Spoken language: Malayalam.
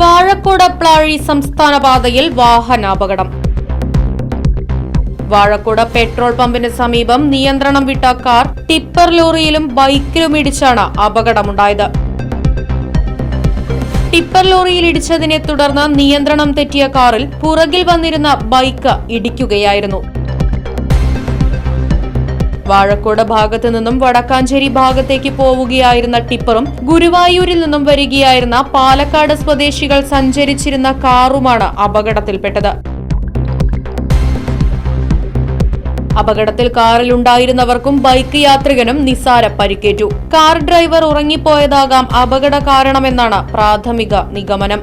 Vazhakode Plazhi സംസ്ഥാന പാതയിൽ വാഹനാപകടം വാഴക്കോട് പെട്രോൾ പമ്പിന് സമീപം നിയന്ത്രണം വിട്ട കാർ ടിപ്പർ ലോറിയിലും ബൈക്കിലും ഇടിച്ചാണ് അപകടമുണ്ടായത്. ടിപ്പർ ലോറിയിൽ ഇടിച്ചതിനെ തുടർന്ന് നിയന്ത്രണം തെറ്റിയ കാറിൽ പുറകിൽ വന്നിരുന്ന ബൈക്ക് ഇടിക്കുകയായിരുന്നു. വാഴക്കോട് ഭാഗത്തു നിന്നും വടക്കാഞ്ചേരി ഭാഗത്തേക്ക് പോവുകയായിരുന്ന ടിപ്പറും ഗുരുവായൂരിൽ നിന്നും വരികയായിരുന്ന പാലക്കാട് സ്വദേശികൾ സഞ്ചരിച്ചിരുന്ന കാറുമാണ് അപകടത്തിൽപ്പെട്ടത്. അപകടത്തിൽ കാറിലുണ്ടായിരുന്നവർക്കും ബൈക്ക് യാത്രികനും നിസാര പരിക്കേറ്റു. കാർ ഡ്രൈവർ ഉറങ്ങിപ്പോയതാകാം അപകട കാരണമെന്നാണ് പ്രാഥമിക നിഗമനം.